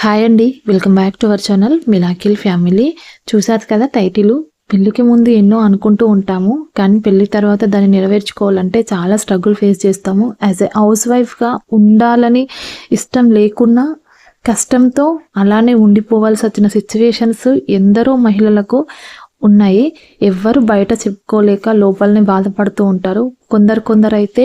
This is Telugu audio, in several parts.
హాయ్ అండి welcome back to our channel మిలాకిల్ family చూసారు కదా టైటిల్ పెళ్ళికి ముందు ఎన్నో అనుకుంటూ ఉంటాము కానీ పెళ్ళి తర్వాత దాన్ని నెరవేర్చుకోవాలంటే చాలా స్ట్రగుల్ ఫేస్ చేస్తాము. యాజ్ ఎ హౌస్ వైఫ్గా ఉండాలని ఇష్టం లేకున్నా కష్టంతో అలానే ఉండిపోవాల్సి వచ్చిన సిచ్యువేషన్స్ ఎందరో మహిళలకు ఉన్నాయి. ఎవ్వరు బయట చెప్పుకోలేక లోపలనే బాధపడుతూ ఉంటారు. కొందరు కొందరు అయితే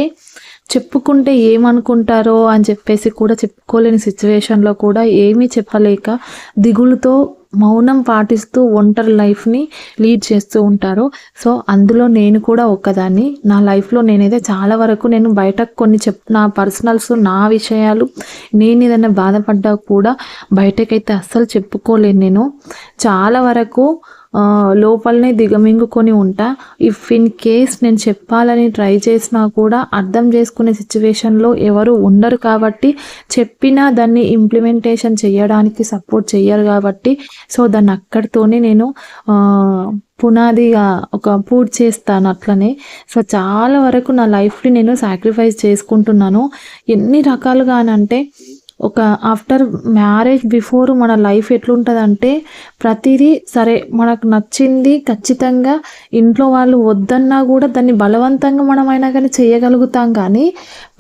చెప్పుకుంటే ఏమనుకుంటారో అని చెప్పేసి కూడా చెప్పుకోలేని సిచ్యువేషన్లో కూడా ఏమీ చెప్పలేక దిగులుతో మౌనం పాటిస్తూ ఒంటరి లైఫ్ని లీడ్ చేస్తూ ఉంటారు. సో అందులో నేను కూడా ఒక్కదాన్ని. నా లైఫ్లో నేనైతే చాలా వరకు నేను బయటకు కొన్ని చెప్ నా పర్సనల్స్ నా విషయాలు నేను ఏదైనా బాధపడ్డా కూడా బయటకైతే అస్సలు చెప్పుకోలేను నేను. చాలా వరకు లోపలనే దిగమింగుకొని ఉంటా. ఇఫ్ ఇన్ కేస్ నేను చెప్పాలని ట్రై చేసినా కూడా అర్థం చేసుకునే సిచ్యువేషన్లో ఎవరు ఉండరు కాబట్టి చెప్పినా దాన్ని ఇంప్లిమెంటేషన్ చేయడానికి సపోర్ట్ చేయరు కాబట్టి సో దాన్ని అక్కడితోనే నేను పునాదిగా ఒక పూర్తి చేస్తాను అట్లనే. సో చాలా వరకు నా లైఫ్ని నేను సాక్రిఫైస్ చేసుకుంటున్నాను. ఎన్ని రకాలుగానంటే ఒక ఆఫ్టర్ మ్యారేజ్ బిఫోర్ మన లైఫ్ ఎట్లుంటుందంటే ప్రతిదీ సరే మనకు నచ్చింది ఖచ్చితంగా ఇంట్లో వాళ్ళు వద్దన్నా కూడా దాన్ని బలవంతంగా మనం అయినా కానీ చేయగలుగుతాం కానీ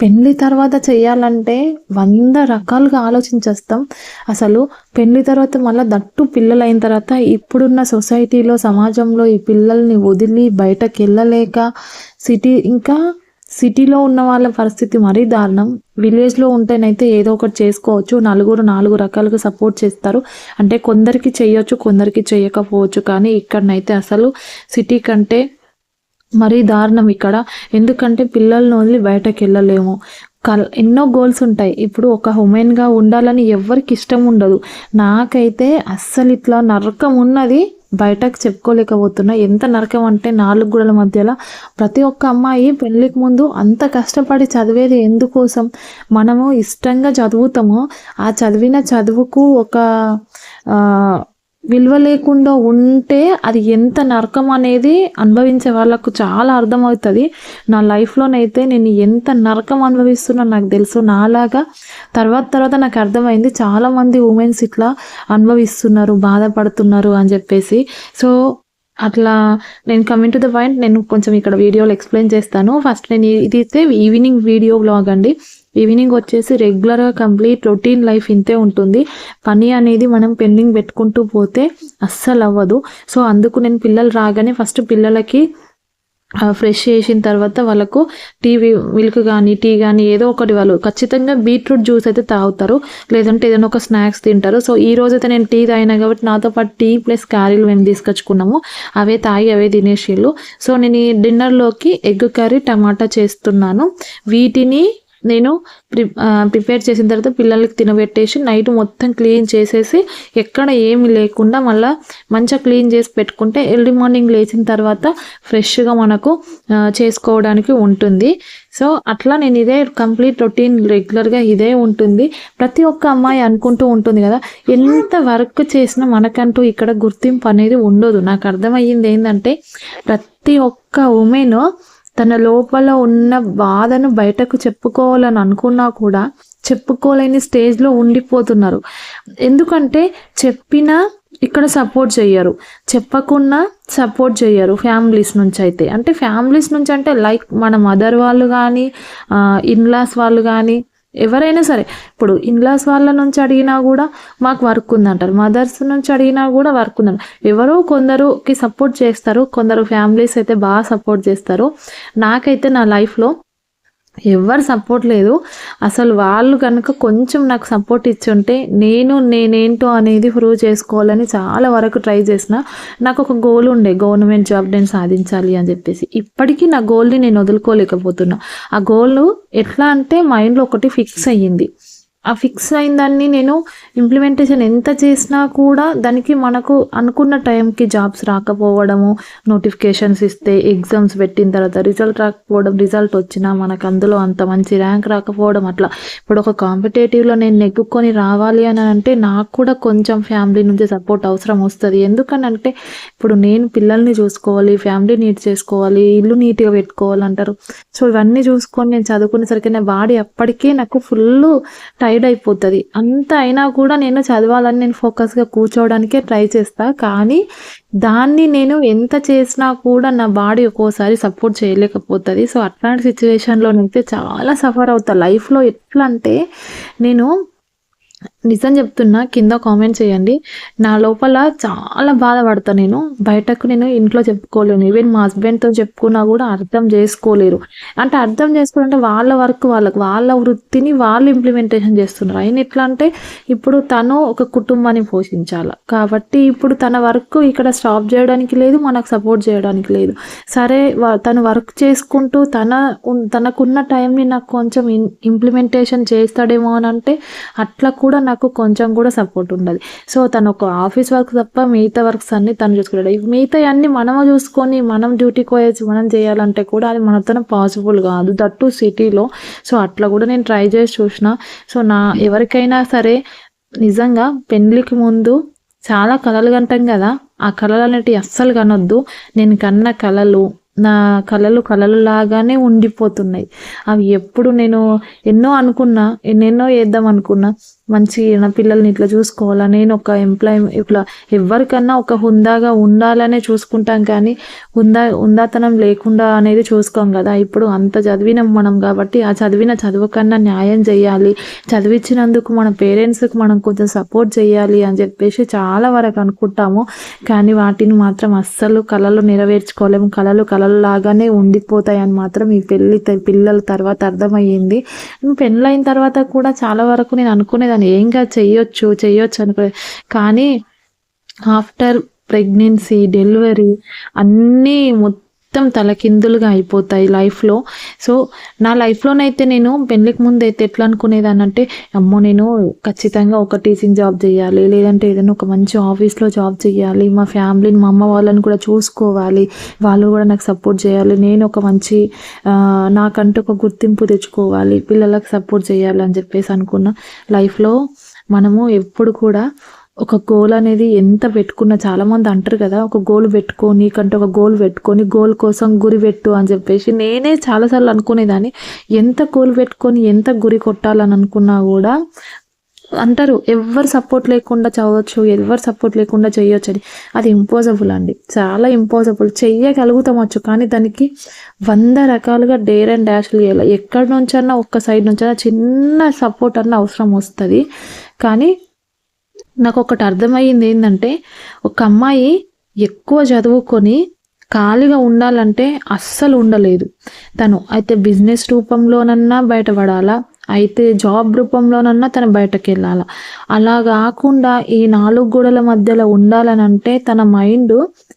పెళ్ళి తర్వాత చేయాలంటే వంద రకాలుగా ఆలోచించేస్తాం. అసలు పెళ్ళి తర్వాత మళ్ళీ దట్టు పిల్లలు అయిన తర్వాత ఇప్పుడున్న సొసైటీలో సమాజంలో ఈ పిల్లల్ని వదిలి బయటకు వెళ్ళలేక సిటీ ఇంకా సిటీలో ఉన్న వాళ్ళ పరిస్థితి మరీ దారుణం. విలేజ్లో ఉంటేనైతే ఏదో ఒకటి చేసుకోవచ్చు. నలుగురు నాలుగు రకాలుగా సపోర్ట్ చేస్తారు. అంటే కొందరికి చేయొచ్చు కొందరికి చేయకపోవచ్చు. కానీ ఇక్కడనైతే అసలు సిటీ కంటే మరీ దారుణం ఇక్కడ. ఎందుకంటే పిల్లల్ని వదిలి బయటకు వెళ్ళలేము. కల్ ఎన్నో గోల్స్ ఉంటాయి. ఇప్పుడు ఒక ఉమెన్గా ఉండాలని ఎవరికి ఇష్టం ఉండదు. నాకైతే అస్సలు ఇట్లా నరకం ఉన్నది బయటకు చెప్పుకోలేకపోతున్నా. ఎంత నరకం అంటే నాలుగు గుడల మధ్యలో ప్రతి ఒక్క అమ్మాయి పెళ్ళికి ముందు అంత కష్టపడి చదివేది ఎందుకోసం? మనము ఇష్టంగా చదువుతామో. ఆ చదివిన చదువుకు ఒక విలువ లేకుండా ఉంటే అది ఎంత నరకం అనేది అనుభవించే వాళ్ళకు చాలా అర్థమవుతుంది. నా లైఫ్లోనైతే నేను ఎంత నరకం అనుభవిస్తున్నా నాకు తెలుసు నాలాగా. తర్వాత తర్వాత నాకు అర్థమైంది చాలామంది ఉమెన్స్ ఇట్లా అనుభవిస్తున్నారు బాధపడుతున్నారు అని చెప్పేసి. సో అట్లా నేను కమింగ్ టు ద పాయింట్ నేను కొంచెం ఇక్కడ వీడియోలో ఎక్స్ప్లెయిన్ చేస్తాను. ఫస్ట్ నేను ఇది అయితే ఈవినింగ్ వీడియో బ్లాగ్ అండి. ఈవినింగ్ వచ్చేసి రెగ్యులర్గా కంప్లీట్ రొటీన్ లైఫ్ ఇంతే ఉంటుంది. పని అనేది మనం పెండింగ్ పెట్టుకుంటూ పోతే అస్సలు అవ్వదు. సో అందుకు నేను పిల్లలు రాగానే ఫస్ట్ పిల్లలకి ఫ్రెష్ చేసిన తర్వాత వాళ్ళకు టీ మిల్క్ కానీ టీ కానీ ఏదో ఒకటి వాళ్ళు ఖచ్చితంగా బీట్రూట్ జ్యూస్ అయితే తాగుతారు. లేదంటే ఏదైనా ఒక స్నాక్స్ తింటారు. సో ఈ రోజు అయితే నేను టీ తాగినా కాబట్టి నాతో పాటు టీ ప్లస్ క్యారీలు మేము తీసుకొచ్చుకున్నాము. అవే తాగి అవే తినేసేళ్ళు. సో నేను ఈ డిన్నర్లోకి ఎగ్ కర్రీ టమాటా చేస్తున్నాను. వీటిని నేను ప్రి ప్రిపేర్ చేసిన తర్వాత పిల్లలకి తినబెట్టేసి నైట్ మొత్తం క్లీన్ చేసేసి ఎక్కడ ఏమి లేకుండా మళ్ళీ మంచిగా క్లీన్ చేసి పెట్టుకుంటే ఎర్లీ మార్నింగ్ లేచిన తర్వాత ఫ్రెష్గా మనకు చేసుకోవడానికి ఉంటుంది. సో అట్లా నేను ఇదే కంప్లీట్ రొటీన్ రెగ్యులర్గా ఇదే ఉంటుంది. ప్రతి ఒక్క అమ్మాయి అనుకుంటూ ఉంటుంది కదా ఎంత వర్క్ చేసినా మనకంటూ ఇక్కడ గుర్తింపు అనేది ఉండదు. నాకు అర్థమయ్యింది ఏంటంటే ప్రతి ఒక్క ఉమెన్ తన లోపల ఉన్న బాధను బయటకు చెప్పుకోవాలని అనుకున్నా కూడా చెప్పుకోలేని స్టేజ్లో ఉండిపోతున్నారు. ఎందుకంటే చెప్పినా ఇక్కడ సపోర్ట్ చేయరు చెప్పకున్నా సపోర్ట్ చేయరు ఫ్యామిలీస్ నుంచి అయితే. అంటే ఫ్యామిలీస్ నుంచి అంటే లైక్ మన మదర్ వాళ్ళు కానీ ఇన్లాస్ వాళ్ళు కానీ ఎవరైనా సరే ఇప్పుడు ఇన్లాస్ వాళ్ళ నుంచి అడిగినా కూడా మాకు వర్క్ ఉందంటారు. మదర్స్ నుంచి అడిగినా కూడా వర్క్ ఉందంటారు ఎవరో కొందరుకి సపోర్ట్ చేస్తారు. కొందరు ఫ్యామిలీస్ అయితే బాగా సపోర్ట్ చేస్తారు. నాకైతే నా లైఫ్లో ఎవరు సపోర్ట్ లేదు. అసలు వాళ్ళు కనుక కొంచెం నాకు సపోర్ట్ ఇచ్చుంటే నేను నేనేంటో అనేది ప్రూవ్ చేసుకోవాలని చాలా వరకు ట్రై చేసిన నాకు ఒక గోల్ ఉండే గవర్నమెంట్ జాబ్ నేను సాధించాలి అని చెప్పేసి. ఇప్పటికీ నా గోల్ని నేను వదులుకోలేకపోతున్నా. ఆ గోల్ ఎట్లా అంటే మైండ్లో ఒకటి ఫిక్స్ అయ్యింది. ఆ ఫిక్స్ అయిన దాన్ని నేను ఇంప్లిమెంటేషన్ ఎంత చేసినా కూడా దానికి మనకు అనుకున్న టైంకి జాబ్స్ రాకపోవడము నోటిఫికేషన్స్ ఇస్తే ఎగ్జామ్స్ పెట్టిన తర్వాత రిజల్ట్ రాకపోవడం రిజల్ట్ వచ్చినా మనకు అందులో అంత మంచి ర్యాంక్ రాకపోవడం అట్లా. ఇప్పుడు ఒక కాంపిటేటివ్లో నేను నెగ్గుకొని రావాలి అని అంటే నాకు కూడా కొంచెం ఫ్యామిలీ నుంచి సపోర్ట్ అవసరం వస్తుంది. ఎందుకనంటే ఇప్పుడు నేను పిల్లల్ని చూసుకోవాలి ఫ్యామిలీ నీట్ చేసుకోవాలి ఇల్లు నీట్గా పెట్టుకోవాలి అంటారు సో ఇవన్నీ చూసుకొని నేను చదువుకునేసరికి నా బాడీ అప్పటికే నాకు ఫుల్ టైం హైడ్ అయిపోతుంది. అంత అయినా కూడా నేను చదవాలని నేను ఫోకస్గా కూర్చోవడానికే ట్రై చేస్తా. కానీ దాన్ని నేను ఎంత చేసినా కూడా నా బాడీ ఒక్కోసారి సపోర్ట్ చేయలేకపోతుంది. సో అట్లాంటి సిచ్యువేషన్లోనైతే చాలా సఫర్ అవుతా. లైఫ్లో ఎట్లా అంటే నేను నిజం చెప్తున్నా కింద కామెంట్ చేయండి. నా లోపల చాలా బాధపడతా నేను. బయటకు నేను ఇంట్లో చెప్పుకోలేను. ఈవెన్ మా హస్బెండ్తో చెప్పుకున్నా కూడా అర్థం చేసుకోలేరు. అంటే అర్థం చేసుకోవాలంటే వాళ్ళ వర్క్ వాళ్ళకు వాళ్ళ వృత్తిని వాళ్ళు ఇంప్లిమెంటేషన్ చేస్తున్నారు. ఆయన ఎట్లా అంటే ఇప్పుడు తను ఒక కుటుంబాన్ని పోషించాలి. కాబట్టి ఇప్పుడు తన వర్క్ ఇక్కడ స్టాప్ చేయడానికి లేదు మనకు సపోర్ట్ చేయడానికి లేదు. సరే తను వర్క్ చేసుకుంటూ తన తనకున్న టైంని నాకు కొంచెం ఇంప్లిమెంటేషన్ చేస్తాడేమో అని అంటే అట్లా కూడా నాకు కొంచెం కూడా సపోర్ట్ ఉండదు. సో తను ఒక ఆఫీస్ వర్క్ తప్ప మిగతా వర్క్స్ అన్ని తను చూసుకుంటాడు. మిగతా అన్ని మనము చూసుకొని మనం డ్యూటీకి పోయేసి మనం చేయాలంటే కూడా అది మనతో పాసిబుల్ కాదు. దట్టు సిటీలో సో అట్లా కూడా నేను ట్రై చేసి చూసిన. సో నా ఎవరికైనా సరే నిజంగా పెళ్ళికి ముందు చాలా కళలు కంటాం కదా. ఆ కళలు అనేటివి అస్సలు కనొద్దు. నేను కన్న కళలు నా కళలు కళలు లాగానే ఉండిపోతున్నాయి. అవి ఎప్పుడు నేను ఎన్నో అనుకున్నా ఎన్నెన్నో వేద్దాం అనుకున్నా మంచి నా పిల్లల్ని ఇట్లా చూసుకోవాలా నేను ఒక ఎంప్లాయ్ ఇట్లా ఎవరికన్నా ఒక హుందాగా ఉండాలనే చూసుకుంటాం కానీ హుందా హుందాతనం లేకుండా అనేది చూసుకోం కదా. ఇప్పుడు అంత చదివినాం మనం కాబట్టి ఆ చదివిన చదువు కన్నా న్యాయం చేయాలి. చదివించినందుకు మన పేరెంట్స్కి మనం కొంచెం సపోర్ట్ చేయాలి అని చెప్పేసి చాలా వరకు అనుకుంటాము. కానీ వాటిని మాత్రం అస్సలు కళలు నెరవేర్చుకోలేము. కళలు కళ లాగానే ఉండిపోతాయి అని మాత్రం ఈ పెళ్ళి పిల్లల తర్వాత అర్థమయ్యింది. పెళ్ళైన తర్వాత కూడా చాలా వరకు నేను అనుకునేదాన్ని. ఏంగా చెయ్యొచ్చు చెయ్యొచ్చు అనుకునే కానీ ఆఫ్టర్ ప్రెగ్నెన్సీ డెలివరీ అన్నీ మొత్తం మొత్తం తలకిందులుగా అయిపోతాయి లైఫ్లో. సో నా లైఫ్లోనైతే నేను పెళ్ళికి ముందు అయితే ఎట్లా అనుకునేదాన్ని అంటే అమ్మో నేను ఖచ్చితంగా ఒక టీచింగ్ జాబ్ చేయాలి లేదంటే ఏదైనా ఒక మంచి ఆఫీస్లో జాబ్ చేయాలి మా ఫ్యామిలీని మా అమ్మ వాళ్ళని కూడా చూసుకోవాలి వాళ్ళు కూడా నాకు సపోర్ట్ చేయాలి నేను ఒక మంచి నాకంటూ ఒక గుర్తింపు తెచ్చుకోవాలి పిల్లలకు సపోర్ట్ చేయాలి అని చెప్పేసి అనుకున్న లైఫ్లో మనము ఎప్పుడు కూడా ఒక గోల్ అనేది ఎంత పెట్టుకున్నా చాలామంది అంటారు కదా ఒక గోల్ పెట్టుకొని నీకంటే ఒక గోల్ పెట్టుకొని గోల్ కోసం గురి పెట్టు అని చెప్పేసి నేనే చాలాసార్లు అనుకునేదాన్ని. ఎంత గోల్ పెట్టుకొని ఎంత గురి కొట్టాలని అనుకున్నా కూడా అంటారు ఎవరు సపోర్ట్ లేకుండా చదవచ్చు ఎవరు సపోర్ట్ లేకుండా చేయొచ్చు అని. అది ఇంపాసిబుల్ అండి. చాలా ఇంపాసిబుల్ చెయ్యగలుగుతామచ్చు కానీ దానికి వంద రకాలుగా డేర్ అండ్ డాష్లు చేయాలి. ఎక్కడి నుంచన్నా ఒక్క సైడ్ నుంచైనా చిన్న సపోర్ట్ అన్న అవసరం వస్తుంది. కానీ నాకు ఒకటి అర్థమయ్యింది ఏంటంటే ఒక అమ్మాయి ఎక్కువ చదువుకొని ఖాళీగా ఉండాలంటే అస్సలు ఉండలేదు. తను అయితే బిజినెస్ రూపంలోనన్నా బయటపడాలా అయితే జాబ్ రూపంలోనన్నా తను బయటకు వెళ్ళాలా అలా కాకుండా ఈ నాలుగు గోడల మధ్యలో ఉండాలని అంటే తన మైండ్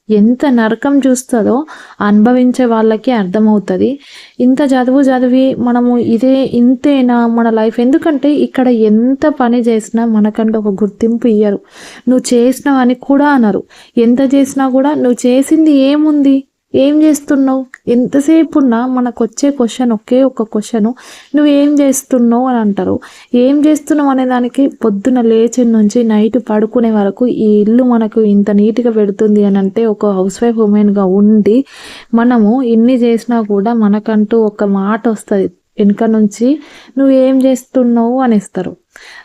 ఎంత నరకం చూస్తుందో అనుభవించే వాళ్ళకి అర్థమవుతుంది. ఇంత చదువు చదివి మనము ఇదే ఇంతేనా మన లైఫ్? ఎందుకంటే ఇక్కడ ఎంత పని చేసినా మనకంటే ఒక గుర్తింపు ఇయ్యరు. నువ్వు చేసినావని కూడా అనరు. ఎంత చేసినా కూడా నువ్వు చేసింది ఏముంది? ఏం చేస్తున్నావు? ఎంతసేపు ఉన్నా మనకు వచ్చే క్వశ్చన్ ఒకే ఒక క్వశ్చన్ నువ్వు ఏం చేస్తున్నావు అని అంటారు. ఏం చేస్తున్నావు అనే దానికి పొద్దున లేచి నుంచి నైట్ పడుకునే వరకు ఈ ఇల్లు మనకు ఇంత నీట్గా పెడుతుంది అని అంటే ఒక హౌస్ వైఫ్ ఉమెన్గా ఉండి మనము ఇన్ని చేసినా కూడా మనకంటూ ఒక మాట వస్తుంది. వెనుక నుంచి నువ్వు ఏం చేస్తున్నావు అనేస్తారు.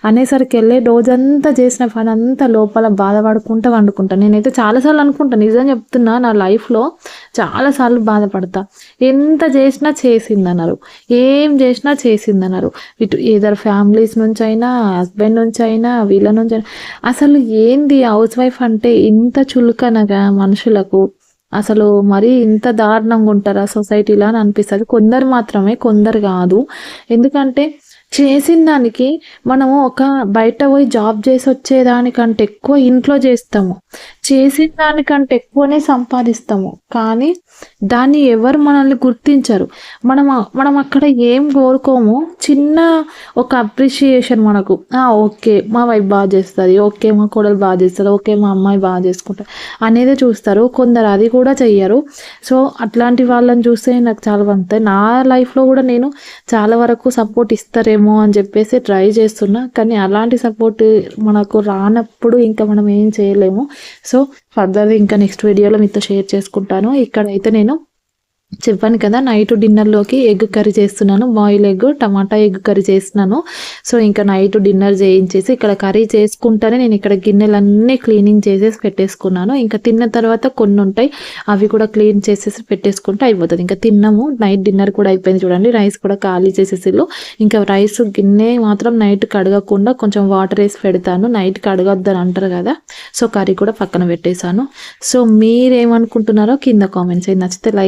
అనేసరికి వెళ్ళే రోజంతా చేసిన పని అంతా లోపల బాధపడుకుంటా వండుకుంటా. నేనైతే చాలాసార్లు అనుకుంటా నిజం చెప్తున్నా నా లైఫ్లో చాలాసార్లు బాధపడతా. ఎంత చేసినా చేసిందన్నారు. ఏం చేసినా చేసిందన్నారు. ఇటు ఏదర్ ఫ్యామిలీస్ నుంచి అయినా హస్బెండ్ నుంచి అయినా వీళ్ళ నుంచి అయినా అసలు ఏంది హౌస్ వైఫ్ అంటే ఇంత చులకనగా మనుషులకు అసలు మరీ ఇంత దారుణంగా ఉంటారా సొసైటీలో అని అనిపిస్తుంది. కొందరు మాత్రమే కొందరు కాదు. ఎందుకంటే చేసిన దానికి మనము ఒక బయట పోయి జాబ్ చేసి వచ్చేదానికంటే ఎక్కువ ఇంట్లో చేస్తాము. చేసిన దానికంటే ఎక్కువనే సంపాదిస్తాము. కానీ దాన్ని ఎవరు మనల్ని గుర్తించరు. మనం మనం అక్కడ ఏం కోరుకోము? చిన్న ఒక అప్రిషియేషన్ మనకు. ఓకే మా వైఫ్ బాగా చేస్తుంది. ఓకే మా కోడలు బాగా చేస్తుంది. ఓకే మా అమ్మాయి బాగా చేసుకుంటారు అనేది చూస్తారు. కొందరు అది కూడా చెయ్యరు. సో అట్లాంటి వాళ్ళని చూస్తే నాకు చాలా అంతే నా లైఫ్లో కూడా నేను చాలా వరకు సపోర్ట్ ఇస్తారేమో అని చెప్పేసి ట్రై చేస్తున్నా. కానీ అలాంటి సపోర్ట్ మనకు రానప్పుడు ఇంకా మనం ఏం చేయలేము. సో ఫర్దర్ ఇంకా నెక్స్ట్ వీడియోలో మీతో షేర్ చేసుకుంటాను. ఇక్కడైతే నేను చెప్పాను కదా నైట్ డిన్నర్లోకి ఎగ్ కర్రీ చేస్తున్నాను boil egg tomato egg curry చేస్తున్నాను. సో ఇంకా నైట్ డిన్నర్ చేయించేసి ఇక్కడ కర్రీ చేసుకుంటానే నేను ఇక్కడ గిన్నెలన్నీ క్లీనింగ్ చేసేసి పెట్టేసుకున్నాను. ఇంకా తిన్న తర్వాత కొన్ని ఉంటాయి అవి కూడా క్లీన్ చేసేసి పెట్టేసుకుంటే అయిపోతుంది. ఇంకా తిన్నాము నైట్ డిన్నర్ కూడా అయిపోయింది చూడండి రైస్ కూడా ఖాళీ చేసేసిల్లు. ఇంకా రైస్ గిన్నె మాత్రం నైట్ కడగకుండా కొంచెం వాటర్ వేసి పెడతాను నైట్ కడగొద్దని అంటారు కదా. సో కర్రీ కూడా పక్కన పెట్టేశాను. సో మీరేమనుకుంటున్నారో కింద కామెంట్స్ నచ్చితే లైక్